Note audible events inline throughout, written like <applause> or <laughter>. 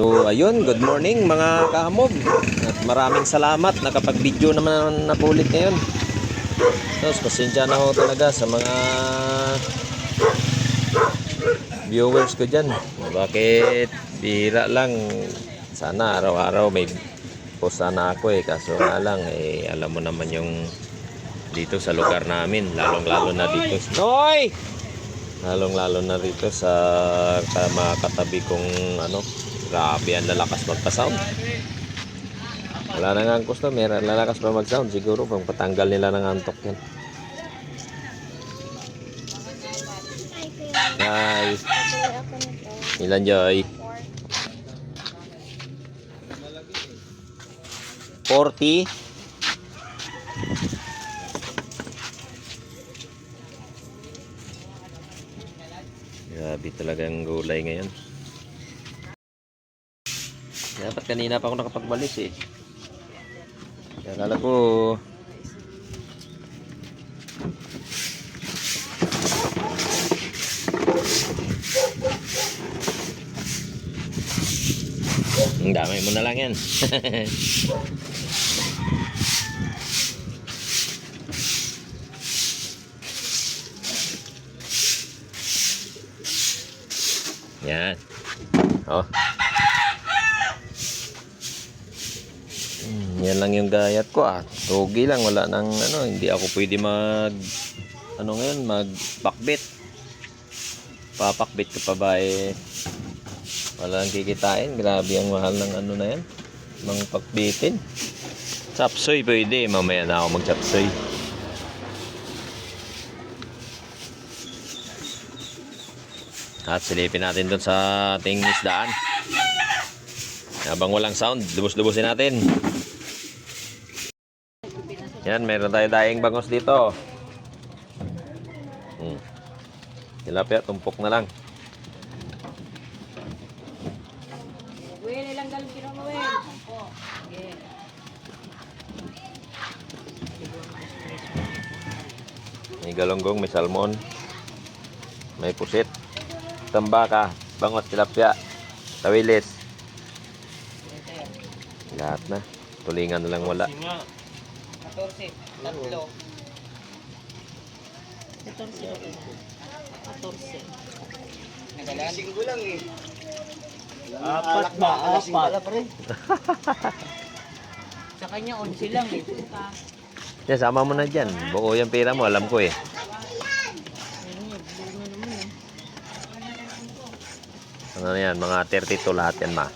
So ayun, good morning mga kahamog. At maraming salamat nakapag-video naman na ulit ngayon. Tapos pasensya na ho talaga sa mga viewers ko dyan. Bakit bira lang. Sana araw-araw may post sana ako eh. Kaso nga lang eh, alam mo naman yung dito sa lugar namin. Lalong-lalo na dito. Noy! Lalong-lalo na rito sa mga katabi kong ano, grabe ang lalakas magpa-sound. Wala na nga ang customer, lalakas pa mag-sound. Siguro pang patanggal nila ng antok yan. Hi! Ilan Joy? 40? Grabe talaga ang gulay ngayon. Dapat kanina pa ako nakapagbalis eh. Akala ko Ang dami mo na lang yan. <laughs> yan. Oh. Hmm, yan lang yung gayat ko ah. Rugi lang, wala nang ano, hindi ako pwede mag ano ngayon, magpakbit. Papakbit ko pa ba eh. Wala nang kikitain. Grabe ang mahal ng ano na yan. Mang pakbitin. Chapsoy pwede. Mamaya na ako mag-chapsoy. At silipin natin doon sa ating isdaan. Habang walang sound, lubos-lubosin natin. Yan, meron tayo daing bangos dito. Hmm. Tilapia, tumpok na lang. May galonggong, may salmon, may pusit, tambaka, bangos, tilapia, tawilis. Lahat na. Tulingan na lang wala. 14. Tatlo. 14. 14. Nagalasing lang eh. Apat ba? Apat. Sa kanya, 11 lang eh. <laughs> Yan, sama mo na dyan. Buo yung pera mo, alam ko eh. Ano yan, mga 32 lahat yan ma.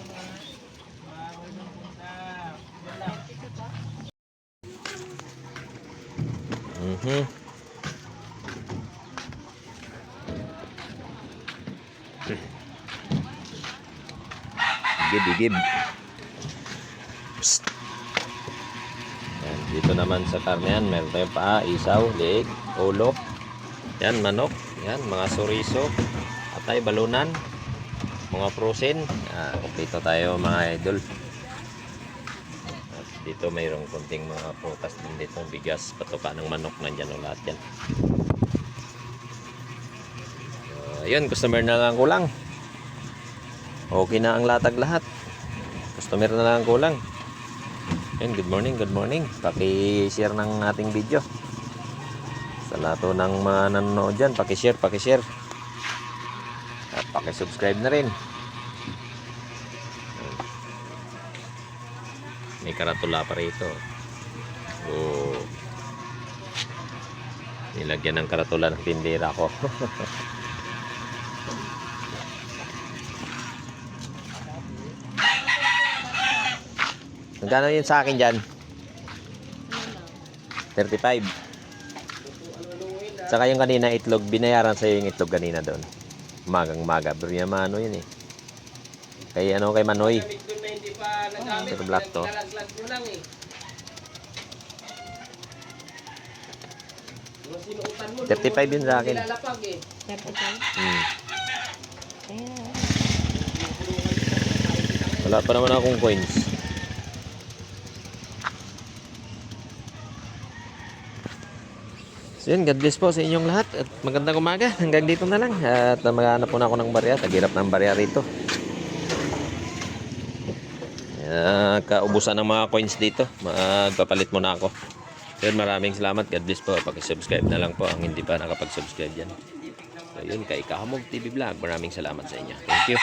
Igib, igib. Psst. Yan, dito naman sa karnehan, meron tayong paa, isaw, leeg, ulo. Yan, manok. Yan, mga suriso. Atay, balunan. Mga prosin. Ah, kompleto tayo mga idol. At dito mayroong konting mga prutas din dito. Bigas, patuka ng manok. Nandyan o lahat yan. Ah, yun, customer na lang ang kulang. Okay na ang latag lahat. Customer na lang ang kulang. Yan, good morning, good morning. Paki-share ng ating video. Sa lahat po ng mga nanonood dyan, paki-share, paki-share. Paki-subscribe na rin. May karatula pa rito. Oh. Nilagyan ng karatula ng tindera ko. <laughs> Magkano yun sa akin dyan? 35. Saka yung kanina itlog, binayaran sa'yo yung itlog kanina doon. Magang maga. Pero yung mano yun eh. Kay ano, kay Manoy. Sir Black to. 35 yun sa akin. Hmm. Wala pa naman akong coins. So yun, God bless po sa inyong lahat at magandang umaga. Hanggang dito na lang. At maghanap po na ako ng barya. Tagirap ng barya rito. Uh, kaubusan ng mga coins dito. Magpapalit muna ako. So yun, maraming salamat. God bless po. Pag-subscribe na lang po ang hindi pa nakapag-subscribe dyan. So yun, kay Kahamog TV Vlog. Maraming salamat sa inyo. Thank you.